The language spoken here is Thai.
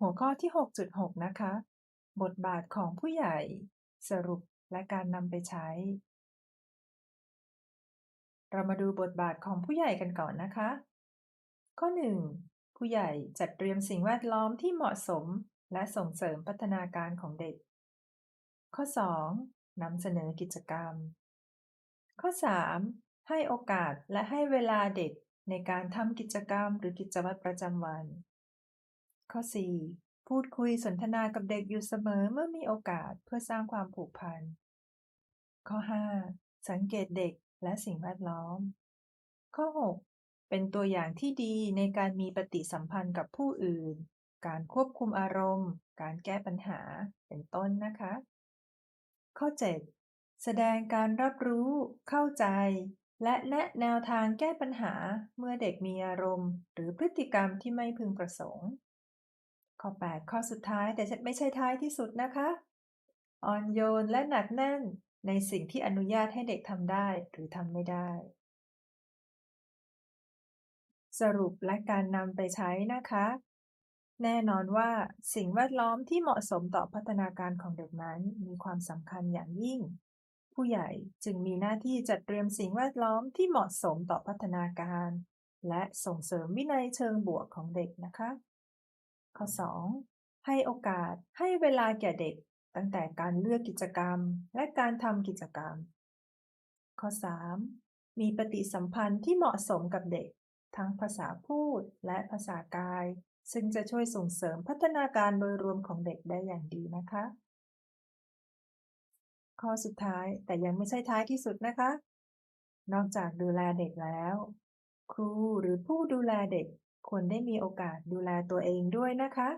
หัวข้อที่ 6.6 นะคะ บทบาทของผู้ใหญ่ สรุปและการนำไปใช้ เรามาดูบทบาทของผู้ใหญ่กันก่อนนะคะ ข้อ 1. ผู้ใหญ่จัดเตรียมสิ่งแวดล้อมที่เหมาะสม และส่งเสริมพัฒนาการของเด็ก ข้อ 2. นำเสนอกิจกรรม ข้อ 3. ให้โอกาสและให้เวลาเด็กในการทำกิจกรรมหรือกิจวัตรประจำวัน ข้อ 4. พูดคุยสนทนากับเด็กอยู่เสมอเมื่อมีโอกาสเพื่อสร้างความผูกพัน ข้อ 5. สังเกตเด็กและสิ่งแวดล้อม ข้อ 6. เป็นตัวอย่างที่ดีในการมีปฏิสัมพันธ์กับผู้อื่น การควบคุมอารมณ์ การแก้ปัญหา เป็นต้นนะคะ ข้อ 7. แสดงการรับรู้ เข้าใจ และแนะแนวทางแก้ปัญหาเมื่อเด็กมีอารมณ์ หรือพฤติกรรมที่ไม่พึงประสงค์ ข้อ 8 ข้อสุดท้ายแต่ไม่ใช่ท้ายที่สุดนะคะ อ่อนโยนและหนักแน่นในสิ่งที่อนุญาตให้เด็กทำได้หรือทำไม่ได้ สรุปและการนำไปใช้นะคะ แน่นอนว่าสิ่งแวดล้อมที่เหมาะสมต่อพัฒนาการของเด็กนั้นมีความสำคัญอย่างยิ่ง ผู้ใหญ่จึงมีหน้าที่จัดเตรียมสิ่งแวดล้อมที่เหมาะสมต่อพัฒนาการ และส่งเสริมวินัยเชิงบวกของเด็กนะคะ ข้อ 2. ให้โอกาสให้เวลาแก่เด็ก ตั้งแต่การเลือกกิจกรรม และการทำกิจกรรม ข้อ 3. มีปฏิสัมพันธ์ที่เหมาะสมกับเด็ก ทั้งภาษาพูดและภาษากาย ซึ่งจะช่วยส่งเสริมพัฒนาการโดยรวมของเด็กได้อย่างดีนะคะ ข้อสุดท้ายแต่ยังไม่ใช่ท้ายที่สุดนะคะ นอกจากดูแลเด็กแล้ว ครูหรือผู้ดูแลเด็ก ควรได้มีโอกาสดูแลตัวเองด้วยนะคะ